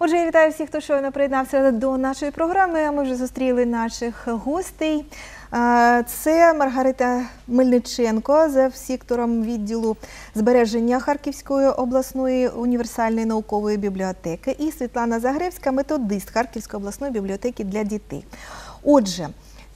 Отже, я вітаю всіх, хто щойно приєднався до нашої програми. Ми вже зустріли наших гостей. Це Маргарита Мельниченко за сектором відділу збереження Харківської обласної універсальної наукової бібліотеки і Світлана Загревська, методист Харківської обласної бібліотеки для дітей. Отже,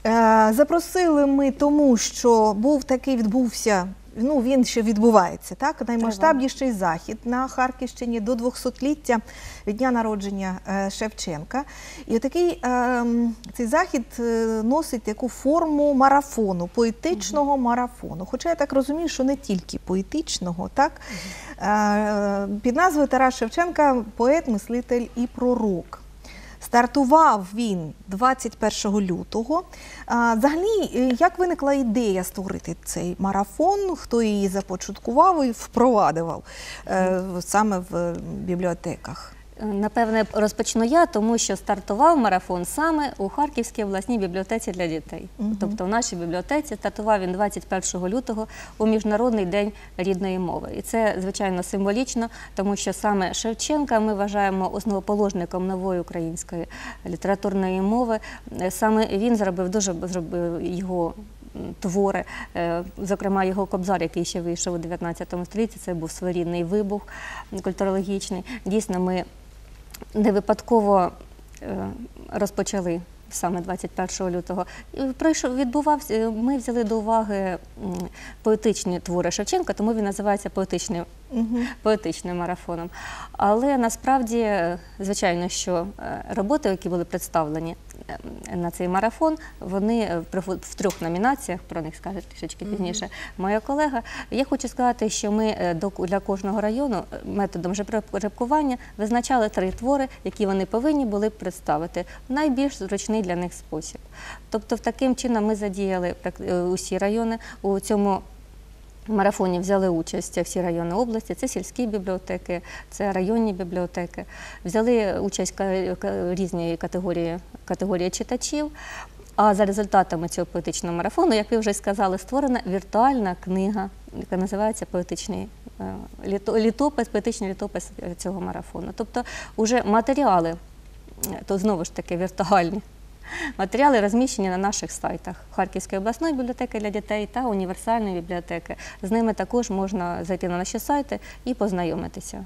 е, запросили ми тому, що був такий відбувся. Ну, він ще відбувається, так наймасштабніший захід на Харківщині до 200-ліття від дня народження е, Шевченка. І отакий е, цей захід е, носить таку форму марафону, поетичного марафону. Хоча я так розумію, що не тільки поетичного, так Е, під назвою Тарас Шевченка поет, мислитель і пророк. Стартував він 21 лютого. Взагалі, як виникла ідея створити цей марафон? Хто її започаткував і впровадив е, саме в бібліотеках? Напевне, розпочну я, тому що стартував марафон саме у Харківській обласній бібліотеці для дітей. Мгм. Тобто в нашій бібліотеці стартував він 21 лютого у Міжнародний день рідної мови. І це, звичайно, символічно, тому що саме Шевченка ми вважаємо основоположником нової української літературної мови. Е, Саме він зробив дуже зробив його твори, е, зокрема його кобзар, який ще вийшов у 19 столітті, це був своєрідний вибух культурологічний. Дійсно, ми не випадково е, розпочали саме 21 лютого. І Пройшов відбувався. Ми взяли до уваги поетичні твори Шевченка, тому він називається поетичним, Мгм. поетичним марафоном. Але насправді, е, звичайно, що е, роботи, які були представлені е, на цей марафон, вони в трьох номінаціях, про них скаже трішечки пізніше моя колега. Я хочу сказати, що ми для кожного району методом жеребкування визначали три твори, які вони повинні були представити в найбільш зручний для них спосіб. Тобто, в таким чином ми задіяли усі райони у цьому. В марафоні взяли участь всі райони області, це сільські бібліотеки, це районні бібліотеки. Взяли участь різні категорії, категорії читачів. А за результатами цього поетичного марафону, як ви вже сказали, створена віртуальна книга, яка називається Поетичний е, літопис, поетичний літопис цього марафону. Тобто, уже матеріали, е, то знову ж таки віртуальні. Матеріали розміщені на наших сайтах Харківської обласної бібліотеки для дітей та універсальної бібліотеки. З ними також можна зайти на наші сайти і познайомитися.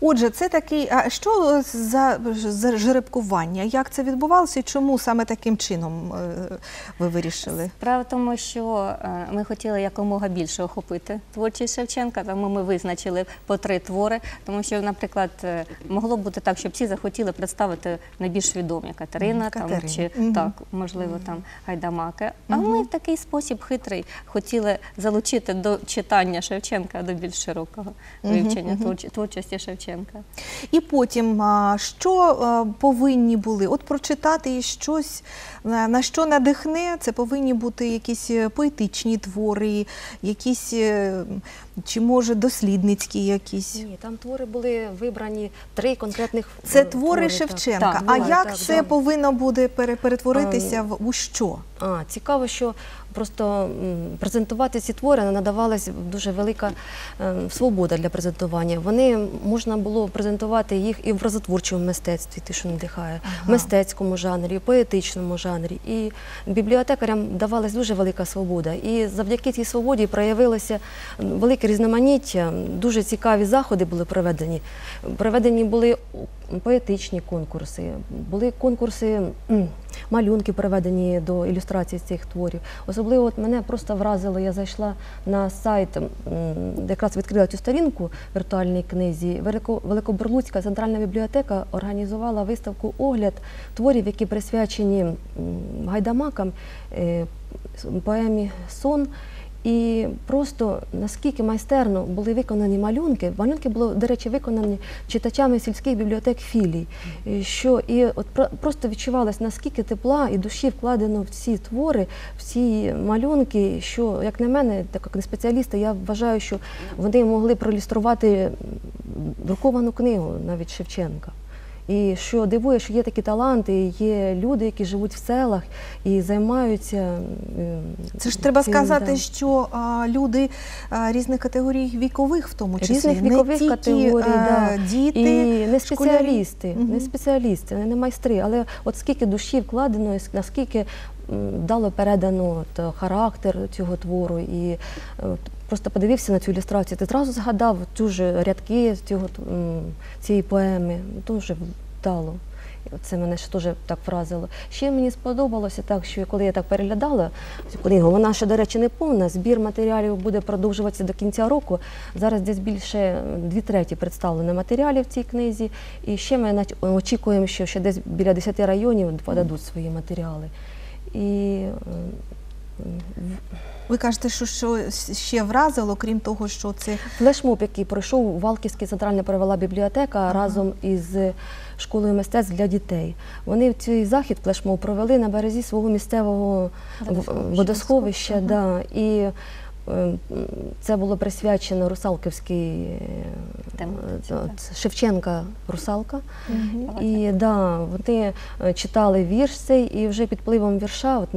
Отже, це такий. А що за, за жеребкування? Як це відбувалося і чому саме таким чином е, ви вирішили? Справа в тому, що е, ми хотіли якомога більше охопити творчість Шевченка, тому ми визначили по три твори, тому що, наприклад, е, могло бути так, щоб всі захотіли представити найбільш відомі Катерина, Мгм, там, чи Мгм. так, можливо, там Гайдамаки. А Мгм. ми в такий спосіб хитрий хотіли залучити до читання Шевченка до більш широкого вивчення творч- творчості Шевченка. І потім, що повинні були? От прочитати щось, на на що надихне, це повинні бути якісь е, поетичні твори, якісь, е, чи може дослідницькі якісь. Ні, там твори були вибрані три конкретних Це е, твори. Шевченка. Так, а як так, це да. повинно буде перетворитися в у що? А, цікаво, що просто презентувати ці твори надавалась дуже велика ем, свобода для презентування. Вони можна було презентувати їх і в розотворчому мистецтві, те, що надихає, Ага. мистецькому жанрі, поетичному жанрі. І бібліотекарям давалась дуже велика свобода. І завдяки цій свободі проявилося велике різноманіття. Дуже цікаві заходи були проведені. Проведені були поетичні конкурси, були конкурси. Малюнки приведені до ілюстрації цих творів. Особливо от мене просто вразило, я зайшла на сайт, якраз відкрила цю сторінку віртуальній книзі. Велико- центральна бібліотека організувала виставку огляд творів, які присвячені гайдамакам, е, поемі Сон. І просто наскільки майстерно були виконані малюнки, малюнки були, до речі, виконані читачами сільських бібліотек філій. Що і от про- просто відчувалось, наскільки тепла і душі вкладено в ці твори, в ці малюнки. Що, як на мене, так як не спеціалісти, я вважаю, що вони могли проілюструвати м, друковану книгу навіть Шевченка. І що дивує, що є такі таланти, є люди, які живуть в селах і займаються. е, Це ж треба цим, сказати, да. що а, люди а, різних категорій вікових, в тому числі Різних не вікових тільки категорій, а, да. діти, і не спеціалісти, школярі. не спеціалісти, не майстри, але от скільки душі вкладено, наскільки м, вдало передано от, характер цього твору. І е, от, просто подивився на цю ілюстрацію, ти зразу згадав дуже рядки цього цієї поеми. Дуже вдало. Це мене ще дуже так вразило. Ще мені сподобалося так, що коли я так переглядала книгу, вона ще, до речі, не повна. Збір матеріалів буде продовжуватися до кінця року. Зараз десь більше е, дві треті представлено матеріалів в цій книзі. І ще ми очікуємо, що ще десь біля 10 районів подадуть свої матеріали. І е, Ви кажете, що, що ще вразило, крім того, що це Флешмоб, який пройшов Валківський центральна перевела бібліотека разом із школою мистецтв для дітей. Вони цей захід флешмоб провели на березі свого місцевого Водосховища. водосховища ага. Да, і це було присвячено Русалківській е, Тематиці, е. Шевченка Русалка. І да, вони е, читали вірш цей, і вже під впливом вірша от,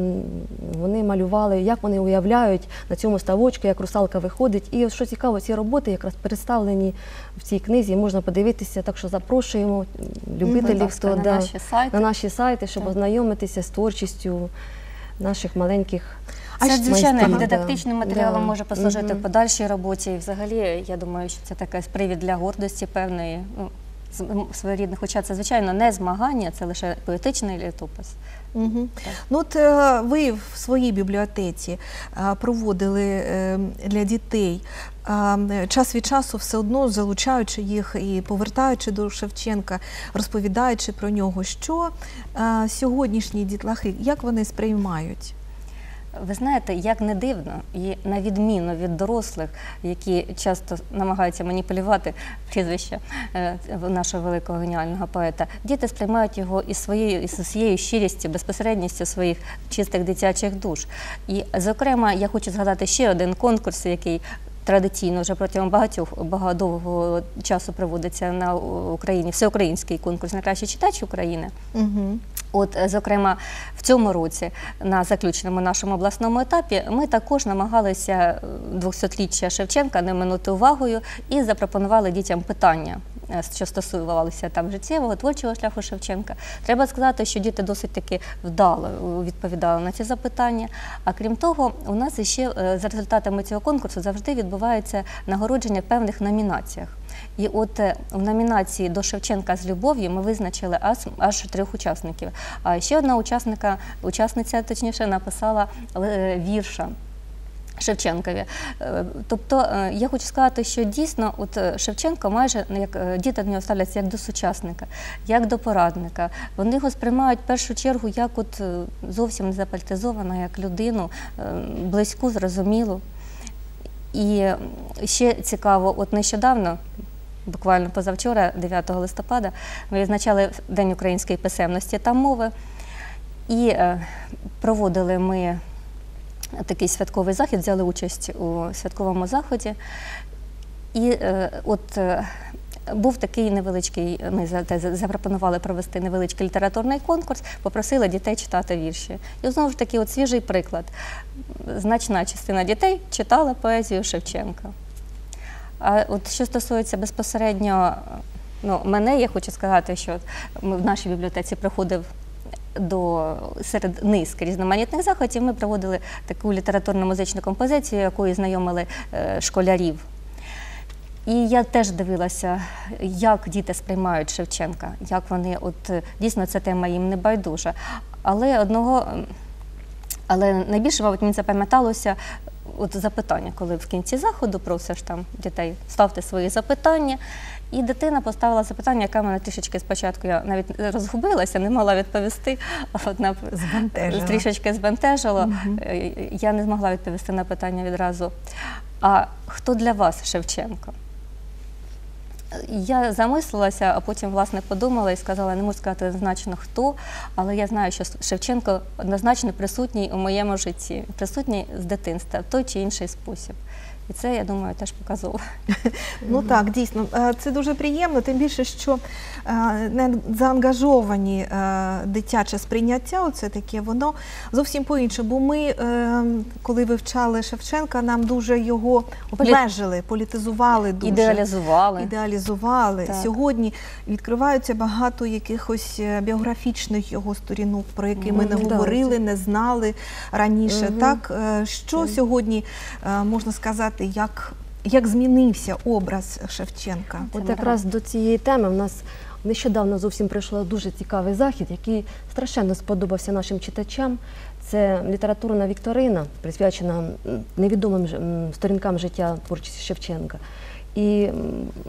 вони малювали, як вони уявляють на цьому ставочку, як русалка виходить. І що цікаво, ці роботи якраз представлені в цій книзі. Можна подивитися, так що запрошуємо любителів, хто на да, наші сайти. на наші сайти, щоб Так. ознайомитися з творчістю наших маленьких. А Це, звичайно, як дидактичним матеріалом Да. може послужити Мгм. в подальшій роботі. І взагалі, я думаю, що це такий привід для гордості певної, ну, своєрідних. Хоча це, звичайно, не змагання, це лише поетичний літопис. Угу. Ну, от е, ви в своїй бібліотеці проводили е, для дітей час від часу все одно залучаючи їх і повертаючи до Шевченка, розповідаючи про нього, що сьогоднішні дітлахи, як вони сприймають? Ви знаєте, як не дивно, і на відміну від дорослих, які часто намагаються маніпулювати прізвище е, нашого великого геніального поета, діти сприймають його із своєю із усією щирістю, безпосередністю своїх чистих дитячих душ. І, зокрема, я хочу згадати ще один конкурс, який традиційно вже протягом багатьох багато довгого часу проводиться на Україні, всеукраїнський конкурс найкращий читач України. Угу. От, е, зокрема, в цьому році на заключному нашому обласному етапі ми також намагалися е, 200-річчя Шевченка не минути увагою і запропонували дітям питання. е, Що стосувалися там життєвого творчого шляху Шевченка, треба сказати, що діти досить таки вдало е, відповідали на ці запитання. А крім того, у нас ще е, за результатами цього конкурсу завжди відбувається нагородження певних номінаціях. І от е, в номінації до Шевченка з любов'ю ми визначили аж, трьох учасників. А ще одна учасниця точніше написала е, вірша. Шевченкові. Е, Тобто я хочу сказати, що дійсно от Шевченко майже ну, як діти до нього ставляться як до сучасника, як до порадника. Вони його сприймають в першу чергу як от зовсім не запальтизована, як людину, близьку, зрозумілу. І ще цікаво, от нещодавно, буквально позавчора, 9 листопада, ми відзначали День української писемності та мови. І е, проводили ми такий святковий захід, взяли участь у святковому заході. І е, от е, був такий невеличкий, ми запропонували провести невеличкий літературний конкурс, попросили дітей читати вірші. І знову ж таки, от свіжий приклад. Значна частина дітей читала поезію Шевченка. А от що стосується безпосередньо ну, мене, я хочу сказати, що ми в нашій бібліотеці приходив до серед низки різноманітних заходів. Ми проводили таку літературно-музичну композицію, якою знайомили е, школярів. І я теж дивилася, як діти сприймають Шевченка, як вони, от е, дійсно ця тема їм не байдужа. Але одного, але найбільше, мабуть, мені запам'яталося от запитання, коли в кінці заходу просиш там дітей ставте свої запитання. І дитина поставила запитання, яке мене трішечки спочатку я навіть розгубилася, не могла відповісти. А от Збентежила. трішечки збентежило. Угу. Я не змогла відповісти на питання відразу. А хто для вас Шевченко? Я замислилася, а потім власне подумала і сказала, не можу сказати однозначно хто, але я знаю, що Шевченко однозначно присутній у моєму житті, присутній з дитинства в той чи інший спосіб. І це, я думаю, теж показово. Ну так, дійсно, Е, це дуже приємно, тим більше, що е, не заангажовані е, дитяче сприйняття, оце таке, воно зовсім по-іншому. Бо ми, коли вивчали Шевченка, нам дуже його обмежили, політизували дуже. Ідеалізували. Ідеалізували. Так. Сьогодні відкриваються багато якихось біографічних його сторінок, про які ми не говорили, не знали раніше. Так, що сьогодні можна сказати, як, як змінився образ Шевченка? От якраз до цієї теми в нас нещодавно зовсім прийшов дуже цікавий захід, який страшенно сподобався нашим читачам. Це літературна вікторина, присвячена невідомим сторінкам життя творчості Шевченка. І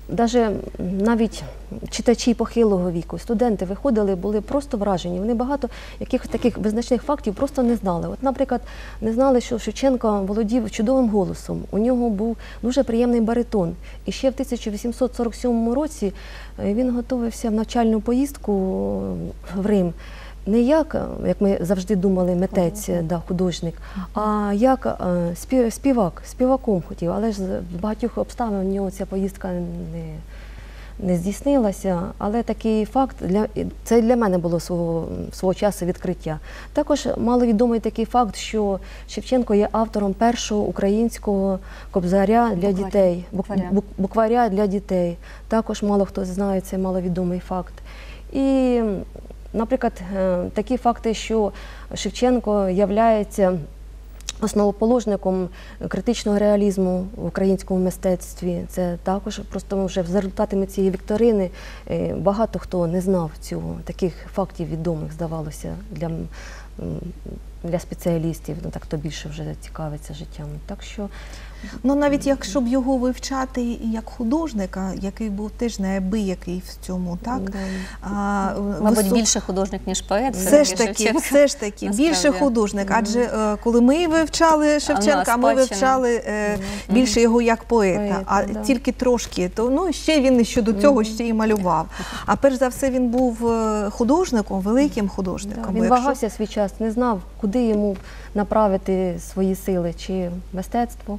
навіть навіть читачі похилого віку, студенти виходили, були просто вражені. Вони багато якихось таких визначних фактів просто не знали. От, наприклад, не знали, що Шевченко володів чудовим голосом. У нього був дуже приємний баритон. І ще в 1847 році е, він готувався в навчальну поїздку в Рим. Не як, е, як ми завжди думали, митець, е, да, художник, а як е, спів- співак, співаком хотів. Але ж з багатьох обставин у нього ця поїздка не, не здійснилася. Але такий факт для це для мене було свого, свого часу відкриття. Також маловідомий такий факт, що Шевченко є автором першого українського кобзаря для Букваря. дітей, бук- Букваря. бук- букваря для дітей. Також мало хто знає цей маловідомий факт. І, наприклад, е, такі факти, що Шевченко являється основоположником критичного реалізму в українському мистецтві. Це також просто вже за результатами цієї вікторини е, багато хто не знав цього. Таких фактів відомих здавалося для, для спеціалістів. Ну так хто більше вже цікавиться життям. Так що Ну навіть якщо б його вивчати як художника, який був теж неабиякий в цьому, так да. а, Мабуть, висок- більше художник, ніж поет. Все ж таки, Шевченко. все ж таки, Насправді. більше художник. Адже е, коли ми вивчали Шевченка, ми вивчали е, більше його як поета, Поета, а да. тільки трошки. То ну ще він ще до цього ще й малював. А перш за все, він був е, художником, великим художником. Да, він якщо- вагався свій час, не знав, куди йому направити свої сили, чи мистецтво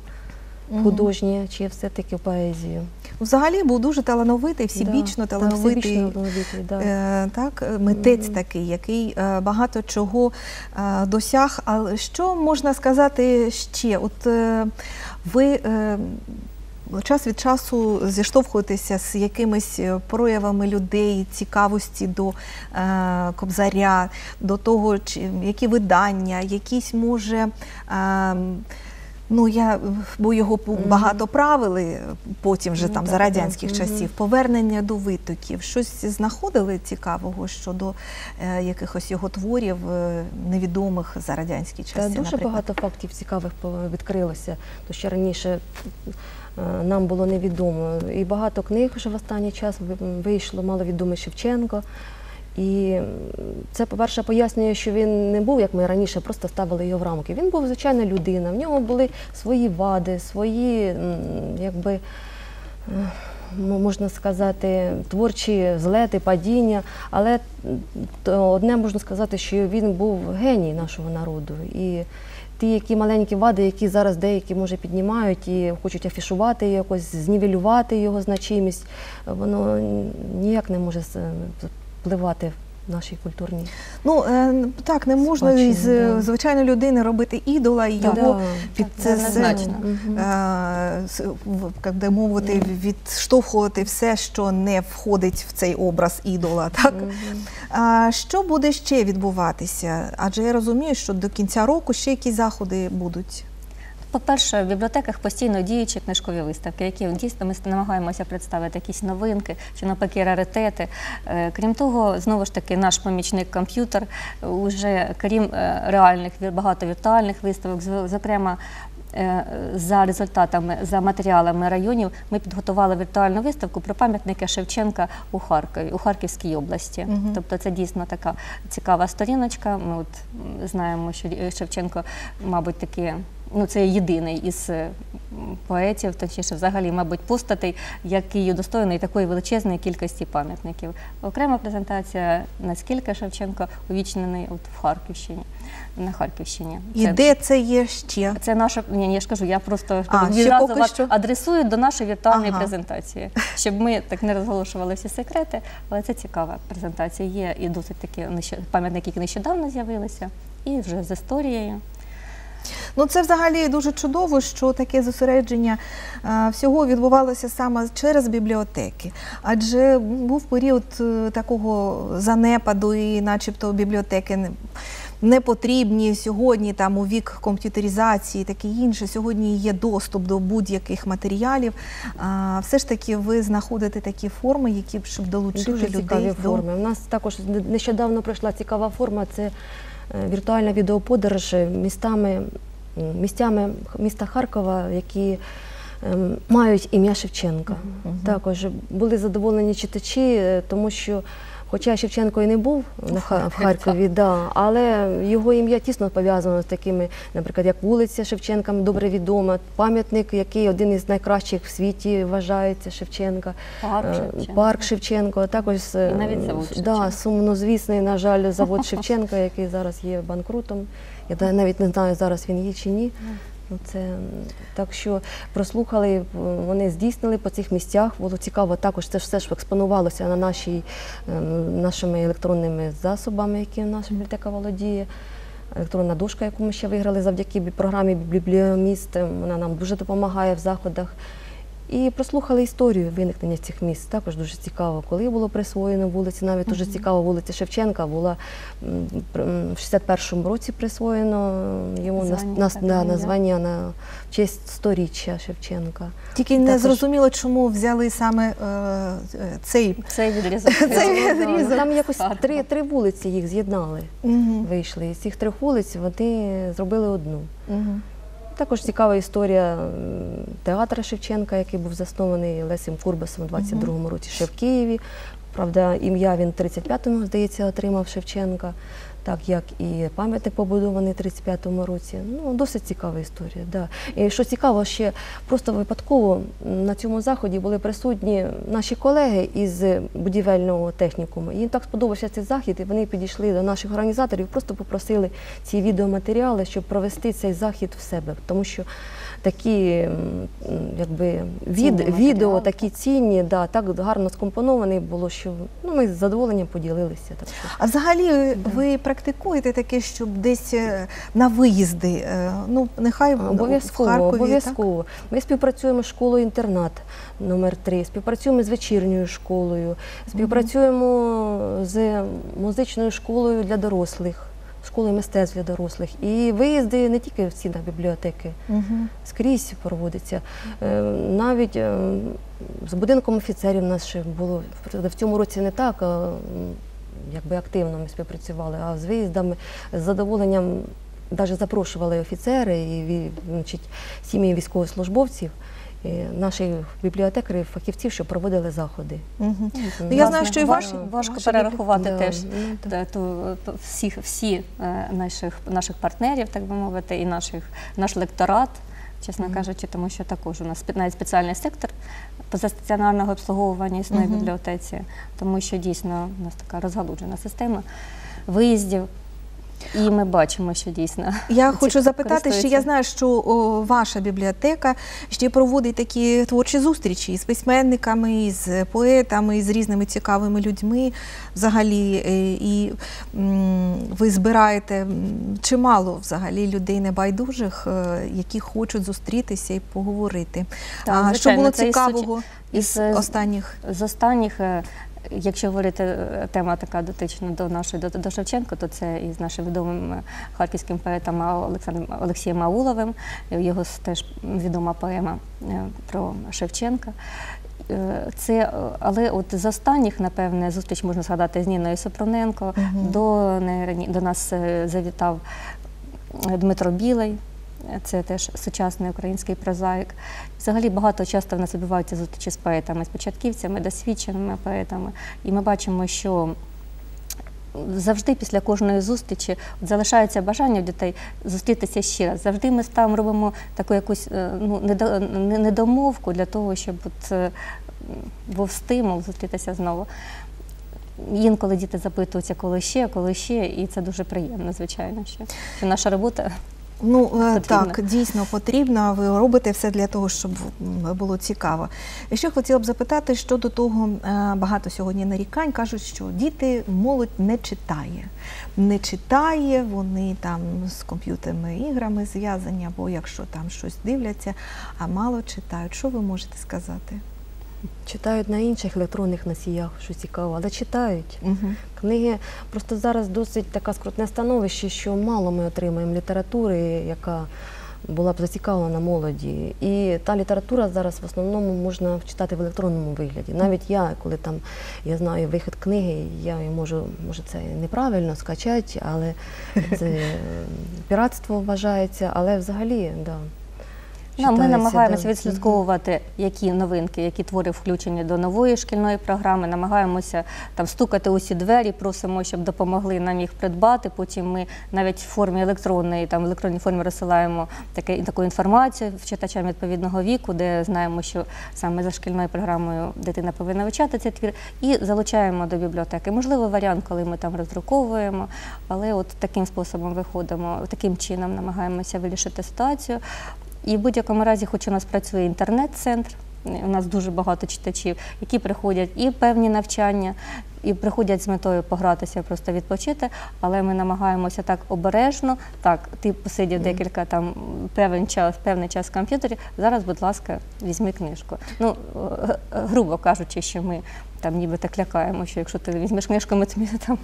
Мгм. художнє, чи все-таки поезію. Взагалі був дуже талановитий, всебічно Да, талановитий. талановитий, да. Е, так, е, митець такий, який е, багато чого е, досяг. Але що можна сказати ще? От е, ви е, час від часу зіштовхуєтеся з якимись е, проявами людей, цікавості до е, кобзаря, до того, чи, які видання, якісь може. Е, Ну, я бо його багато правили потім вже Ну, там за радянських часів. Повернення до витоків. Щось знаходили цікавого щодо е, якихось його творів е, невідомих за радянські часи. Та дуже наприклад? багато фактів цікавих відкрилося, то що раніше е, нам було невідомо. І багато книг вже в останній час ви- вийшло, маловідомий Шевченко. І це, по-перше, пояснює, що він не був, як ми раніше, просто ставили його в рамки. Він був звичайна людина, в нього були свої вади, свої, якби. е, Можна сказати, творчі злети, падіння, але одне можна сказати, що він був геній нашого народу. І ті, які маленькі вади, які зараз деякі може піднімають і хочуть афішувати якось, знівелювати його значимість, воно ніяк не може впливати в нашій культурній. Ну е, так, не можна Спадщина, із е, да. звичайної людини робити ідола і Так, його да, під це е, як би мовити, відштовхувати все, що не входить в цей образ ідола. Так а що буде ще відбуватися? Адже я розумію, що до кінця року ще якісь заходи будуть. По-перше, в бібліотеках постійно діючі книжкові виставки, які дійсно ми намагаємося представити якісь новинки чи навпаки раритети. Е, Крім того, знову ж таки, наш помічник комп'ютер уже крім е, реальних багато віртуальних виставок, зокрема. е, За результатами, за матеріалами районів, ми підготували віртуальну виставку про пам'ятники Шевченка у Харкові, у Харківській області. Мгм. Тобто це дійсно така цікава сторіночка. Ми от знаємо, що Шевченко, мабуть, таки ну це єдиний із е, поетів, точніше, взагалі, мабуть, постатей, який удостоєний такої величезної кількості пам'ятників. Окрема презентація, наскільки Шевченко увічнений от в Харківщині, на Харківщині. І Це- де це є ще? це наша ні, ні, я ж кажу, я просто А, відразу поки вас що? адресую до нашої віртуальної Ага. презентації, щоб ми так не розголошували всі секрети. Але це цікава презентація. Є і досить такі пам'ятники, які нещодавно з'явилися, і вже з історією. Ну це взагалі дуже чудово, що таке зосередження е, всього відбувалося саме через бібліотеки. Адже був період е, такого занепаду, і начебто бібліотеки не- не потрібні сьогодні, там у вік комп'ютеризації, таке інше. Сьогодні є доступ до будь-яких матеріалів. А, все ж таки, ви знаходите такі форми, які б щоб долучити Дуже людей цікаві до форми. У нас також нещодавно пройшла цікава форма. Це е, віртуальна відеоподорож містами, містями міста Харкова, які ем, мають ім'я Шевченка. Також були задоволені читачі, е, тому що. Хоча Шевченко і не був в Харкові, да, але його ім'я тісно пов'язано з такими, наприклад, як вулиця Шевченка, добре відома, пам'ятник, який один із найкращих в світі вважається Шевченка. Парк Е, Шевченка. Парк Шевченко, також е, І навіть завод да, сумнозвісний, на жаль, завод Шевченка, який зараз є банкрутом. Я навіть не знаю, зараз він є чи ні. Ну, Це так що прослухали, вони здійснили по цих місцях. Було цікаво. Також це все ж експонувалося на нашій ем, нашими електронними засобами, які наша бібліотека володіє. Електронна дошка, яку ми ще виграли завдяки програмі Бібліоміст. ем, Вона нам дуже допомагає в заходах. І прослухали історію виникнення цих міст. Також дуже цікаво, коли було присвоєно вулиці. Навіть дуже цікаво, вулиця Шевченка була в 61-му році присвоєно йому Звання да, да. названня на в честь сторіччя Шевченка. тільки не Також- зрозуміло, чому взяли саме е, е, цей. Цей відрізок. Цей Це відрізок. Там якось три, три вулиці їх з'єднали, Мгм. вийшли. І з цих трьох вулиць вони зробили одну. Мгм. Також цікава історія театра Шевченка, який був заснований Лесем Курбасом у 22-му році ще в Києві. Правда, ім'я він в 35-му, здається, отримав Шевченка, так як і пам'ятник побудований в 35-му році. Ну, досить цікава історія. Да. І що цікаво, ще просто випадково на цьому заході були присутні наші колеги із будівельного технікуму. І їм так сподобався цей захід, і вони підійшли до наших організаторів, просто попросили ці відеоматеріали, щоб провести цей захід в себе. Тому що такі якби, від, відео, такі цінні, да, так гарно скомпоновані було, що ну, ми з задоволенням поділилися. Так що. А взагалі ви практикуєте таке, щоб десь е, на виїзди, е, ну нехай в Обов'язково, Харкові, обов'язково. Ми співпрацюємо з школою-інтернат номер 3 співпрацюємо з вечірньою школою, співпрацюємо з музичною школою для дорослих, школою мистецтв для дорослих. І виїзди не тільки в стінах бібліотеки? Мгм. скрізь проводиться. Е, Навіть е, з будинком офіцерів нас ще було в цьому році не так. Якби активно ми співпрацювали, а з виїздами з задоволенням навіть запрошували офіцери і значить, сім'ї військовослужбовців, наших бібліотекарів, фахівців, що проводили заходи. Ну, Ну, я знаю, що і важ- важко ваші перерахувати Да, теж та- ту- ту- всіх, всі е, наших, наших партнерів, так би мовити, і наших, наш лекторат, чесно кажучи, тому що також у нас навіть спеціальний сектор позастаціонарного обслуговування існує в бібліотеці, тому що дійсно у нас така розгалуджена система виїздів. І ми бачимо, що дійсно Я хочу запитати, користуються. я знаю, що о, ваша бібліотека ще проводить такі творчі зустрічі з письменниками, з поетами, з різними цікавими людьми взагалі. е, І м, ви збираєте чимало взагалі людей небайдужих, е, які хочуть зустрітися і поговорити. Так, а що було цікавого із із, останніх? З останніх, е, якщо говорити е, тема така дотична до нашої до, до Шевченка, то це із нашим відомим е, харківським поетом Олександром Олексієм Ауловим. Його теж відома поема е, про Шевченка. Це, але от з останніх, напевне, зустріч можна згадати з Ніною Сопроненко. Мгм. До, до нас завітав Дмитро Білий. Це теж сучасний український прозаїк. Взагалі багато часто в нас відбуваються зустрічі з поетами, з початківцями, досвідченими поетами. І ми бачимо, що завжди після кожної зустрічі залишається бажання в дітей зустрітися ще раз. Завжди ми там робимо таку якусь е, ну, недомовку для того, щоб от, е, був стимул зустрітися знову. Інколи діти запитуються, коли ще, коли ще, і це дуже приємно, звичайно, що наша робота Ну е, Потрібно. так, дійсно потрібно. Ви робите все для того, щоб було цікаво. І ще хотіла б запитати щодо того, е, багато сьогодні нарікань кажуть, що діти молодь не читає. Не читає, вони там з комп'ютерними іграми зв'язані, або якщо там щось дивляться, а мало читають. Що ви можете сказати? Читають на інших електронних носіях, що цікаво, але читають. Угу. Книги просто зараз досить таке скрутне становище, що мало ми отримаємо літератури, яка була б зацікавлена молоді. І та література зараз в основному можна читати в електронному вигляді. Навіть я, коли там я знаю вихід книги, я її можу, може це неправильно скачати, але це е, піратство вважається, але взагалі, да. Ну, ми намагаємося відслідковувати, які новинки, які твори включені до нової шкільної програми. Намагаємося там стукати усі двері, просимо, щоб допомогли нам їх придбати. Потім ми навіть в формі електронної, там в електронній формі розсилаємо таке, таку інформацію читачам відповідного віку, де знаємо, що саме за шкільною програмою дитина повинна вивчати цей твір, і залучаємо до бібліотеки. Можливо, варіант, коли ми там роздруковуємо, але от таким способом виходимо, таким чином намагаємося вирішити ситуацію. І в будь-якому разі, хоч у нас працює інтернет-центр, у нас дуже багато читачів, які приходять і певні навчання, і приходять з метою погратися, просто відпочити. Але ми намагаємося так обережно. Так, ти посидів декілька там певний час, певний час в комп'ютері. Зараз, будь ласка, візьми книжку. Ну, е, е, грубо кажучи, що ми. Там ніби так лякаємо, що якщо ти візьмеш книжку, ми тобі там,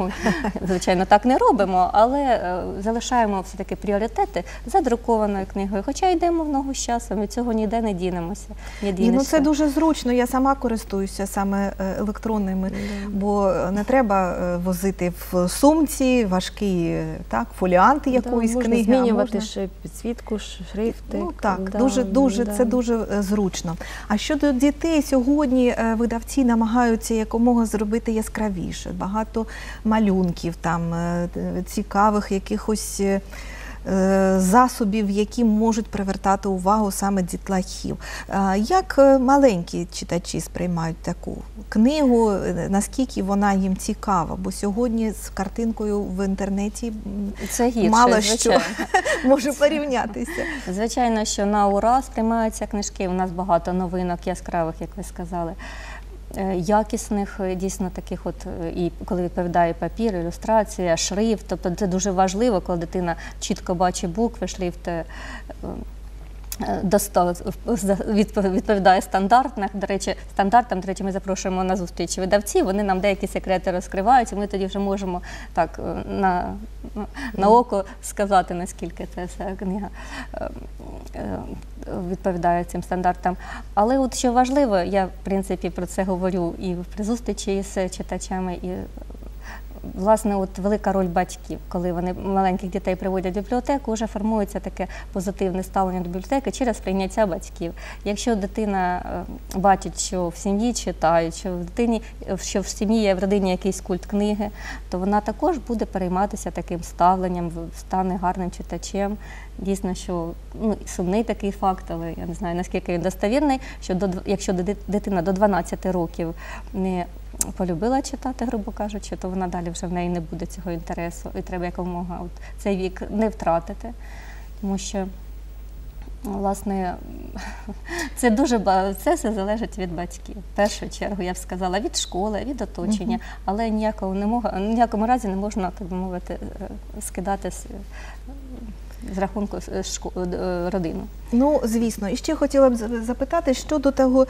звичайно, так не робимо, але е, залишаємо все-таки пріоритети за друкованою книгою. Хоча йдемо в ногу з часом, від цього ніде не дінемося. Не Ні, ну це дуже зручно. Я сама користуюся саме е, електронними, бо не треба е, возити в сумці важкі е, так, фоліанти якоїсь да, книги. а змінювати можна- підсвітку, шрифти. Ну так, да, дуже, дуже да. це дуже е, зручно. А щодо дітей, сьогодні е, видавці намагаються якомога зробити яскравіше. Багато малюнків, там е, цікавих якихось. е, е, Засобів, які можуть привертати увагу саме дітлахів. Як маленькі читачі сприймають таку книгу, наскільки вона їм цікава? Бо сьогодні з картинкою в інтернеті Це гірше, мало звичайно. що може порівнятися. Звичайно, що на ура сприймаються книжки. У нас багато новинок яскравих, як ви сказали. Е, Якісних, е, дійсно таких, от е, і коли відповідає папір, ілюстрація, шрифт. Тобто це дуже важливо, коли дитина чітко бачить букви, шрифт е, доста- відпов- відповідає стандартних. До речі, стандартам, до речі, ми запрошуємо на зустрічі видавців. Вони нам деякі секрети розкривають, і ми тоді вже можемо так е, на, на око сказати, наскільки це вся книга е, відповідає цим стандартам. Але от що важливо, я в принципі про це говорю і при зустрічі з читачами, і Власне, от велика роль батьків, коли вони маленьких дітей приводять в бібліотеку, вже формується таке позитивне ставлення до бібліотеки через прийняття батьків. Якщо дитина е, бачить, що в сім'ї читають, що в дитині, що в сім'ї є в родині якийсь культ книги, то вона також буде перейматися таким ставленням, стане гарним читачем. Дійсно, що ну сумний такий факт, але я не знаю наскільки він достовірний. Що до якщо дити- дитина до 12 років не полюбила читати, грубо кажучи, то вона далі вже в неї не буде цього інтересу, і треба якомога от цей вік не втратити, тому що. Власне, це дуже це все залежить від батьків. В першу чергу я б сказала від школи, від оточення, але ніякого не мога, ніякому разі не можна, так би мовити, е, скидати з, рахунку е, шко- е, родину. Ну, звісно, і ще хотіла б запитати щодо того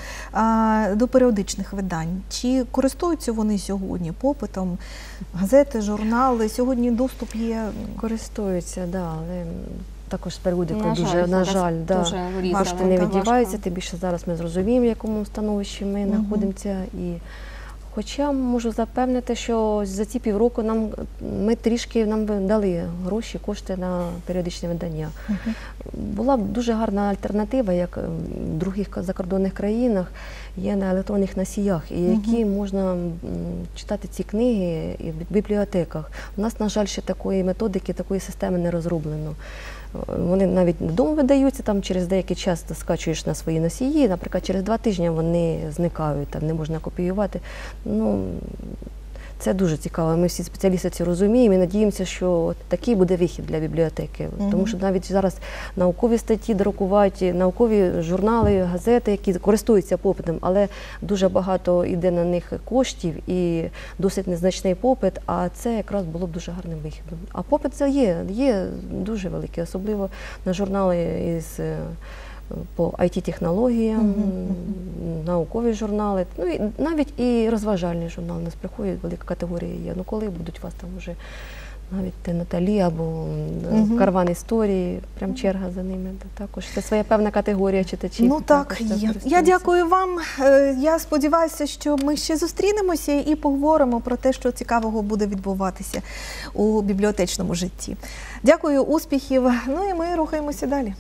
до періодичних видань. Чи користуються вони сьогодні попитом? Газети, журнали? Сьогодні доступ є. Користуються, да, але також з періодикою дуже, на жаль, да. дуже. Кошти не Важко. віддіваються, тим більше зараз ми зрозуміємо, в якому становищі ми знаходимося. І Хоча можу запевнити, що за ці півроку нам ми трішки нам дали гроші, кошти на періодичне видання. Була б дуже гарна альтернатива, як в других закордонних країнах є на електронних носіях, і які можна читати ці книги і в бібліотеках. У нас, на жаль, ще такої методики, такої системи не розроблено. Вони навіть додому видаються, там через деякий час ти скачуєш на свої носії. Наприклад, через два тижні вони зникають, там не можна копіювати. Ну, це дуже цікаво. Ми всі спеціалісти це розуміємо і надіємося, що такий буде вихід для бібліотеки. Тому що навіть зараз наукові статті друкувати, наукові журнали, газети, які користуються попитом, але дуже багато йде на них коштів і досить незначний попит. А це якраз було б дуже гарним вихідом. А попит це є, є дуже великий, особливо на журнали із. По IT-технологіям, наукові журнали, ну і навіть і розважальні журнали. У нас приходять велика категорія є. Ну коли будуть у вас там вже навіть те Наталі або м, карван історії, прям черга за ними. Також це своя певна категорія читачів. Ну так, є. Я дякую вам. Е, Я сподіваюся, що ми ще зустрінемося і поговоримо про те, що цікавого буде відбуватися у бібліотечному житті. Дякую, успіхів. Ну і ми рухаємося далі.